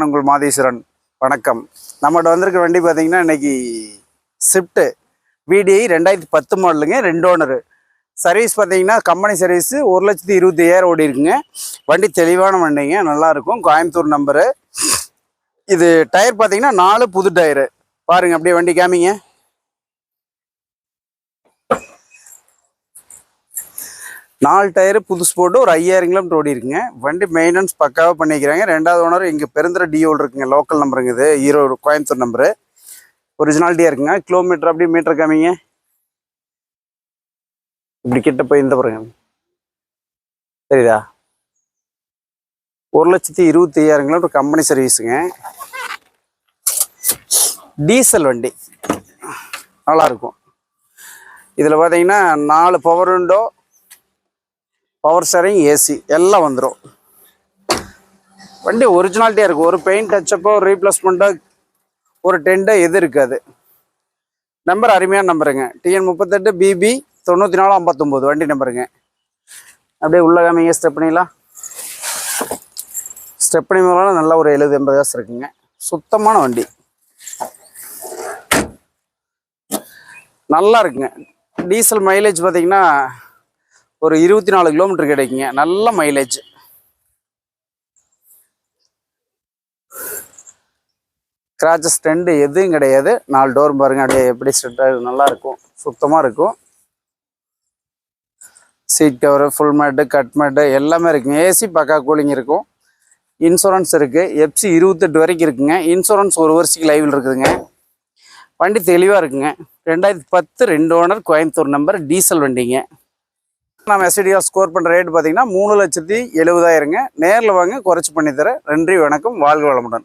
நான் உங்கள் மாதேஸ்வரன் வணக்கம். நம்மகிட்ட வந்திருக்க வண்டி பார்த்தீங்கன்னா இன்னைக்கு ஸ்விஃப்ட்டு விடிஐ ரெண்டாயிரத்தி பத்து மாடலுங்க ரெண்டு ஓனரு சர்வீஸ் பார்த்தீங்கன்னா கம்பெனி சர்வீஸு ஒரு லட்சத்தி இருபத்தி ஐயாயிரம் ஓடி இருக்குங்க வண்டி தெளிவான வண்டிங்க நல்லாயிருக்கும். கோயம்புத்தூர் நம்பரு இது டயர் பார்த்தீங்கன்னா நாலு புது டயரு பாருங்கள் அப்படியே வண்டி காமிங்க. நாலு டயரு புதுசு போட்டு ஒரு ஐயாயிரம் கிலோமீட்டர் ஓடி இருக்குங்க வண்டி மெயின்டெனன்ஸ் பக்காவாக பண்ணிக்கிறாங்க. ரெண்டாவது ஓனர் இங்கே பெருந்திர டிஓல் இருக்குங்க. லோக்கல் நம்பருங்க இது. ஈரோடு கோயம்புத்தூர் நம்பரு ஒரிஜினாலிட்டியாக இருக்குங்க. கிலோமீட்டர் அப்படியே மீட்டர் காமிங்க. இப்படி கிட்ட போய் இந்த பாருங்க. சரிதா ஒரு லட்சத்தி இருபத்தி ஐயாயிரம் கிலோமீட்டர் கம்பெனி சர்வீஸுங்க டீசல் வண்டி. நல்லா இருக்கும். இதில் பார்த்தீங்கன்னா நாலு power window power steering AC எல்லாம் வந்துடும் வண்டி ஒரிஜினாலிட்டியாக இருக்கும் ஒரு பெயிண்ட் டச்சப்போ ஒரு ரீப்ளேஸ்மெண்ட்டோ ஒரு டென்ட்டோ எது இருக்காது. நம்பர் அருமையான நம்பருங்க டிஎன் முப்பத்தெட்டு பிபி தொண்ணூற்றி நாலு ஐம்பத்தொம்போது. வண்டி நம்பருங்க அப்படியே உள்ள காமிங்க ஸ்டெப்னிலாம் ஸ்டெப்னி மூலம் நல்லா ஒரு எழுபது எண்பது காசு இருக்குங்க. சுத்தமான வண்டி. நல்லா இருக்குங்க. டீசல் மைலேஜ் பார்த்தீங்கன்னா ஒரு இருபத்தி நாலு கிலோமீட்டர் கிடைக்குங்க. நல்ல மைலேஜ் கிராச்சஸ் ஸ்டெண்டு எதுவும் கிடையாது. நாலு டோர் பாருங்க. அப்படியே எப்படி ஸ்டெட் நல்லா இருக்கும். சுத்தமாக இருக்கும். Seat cover full mat cut mat எல்லாமே இருக்குங்க. ஏசி பக்கா கூலிங் இருக்கும். இன்சூரன்ஸ் இருக்குது எஃப்சி இருபத்தெட்டு வரைக்கும் இருக்குங்க. இன்சூரன்ஸ் ஒரு வருஷத்துக்கு லைவில் இருக்குதுங்க. வண்டி தெளிவாக இருக்குங்க. ரெண்டாயிரத்தி பத்து ரெண்டு ஓனர் கோயம்புத்தூர் நம்பர் டீசல் வண்டிங்க. நம்ம எஸ்டிஆர் ஸ்கோர் பண்ணுற ரேட் பார்த்தீங்கன்னா மூணு லட்சத்தி எழுபதாயிரங்க. நேரில் வாங்க குறைச்சி பண்ணித்தரேன் நன்றி வணக்கம். வாழ்க வளமுடன்.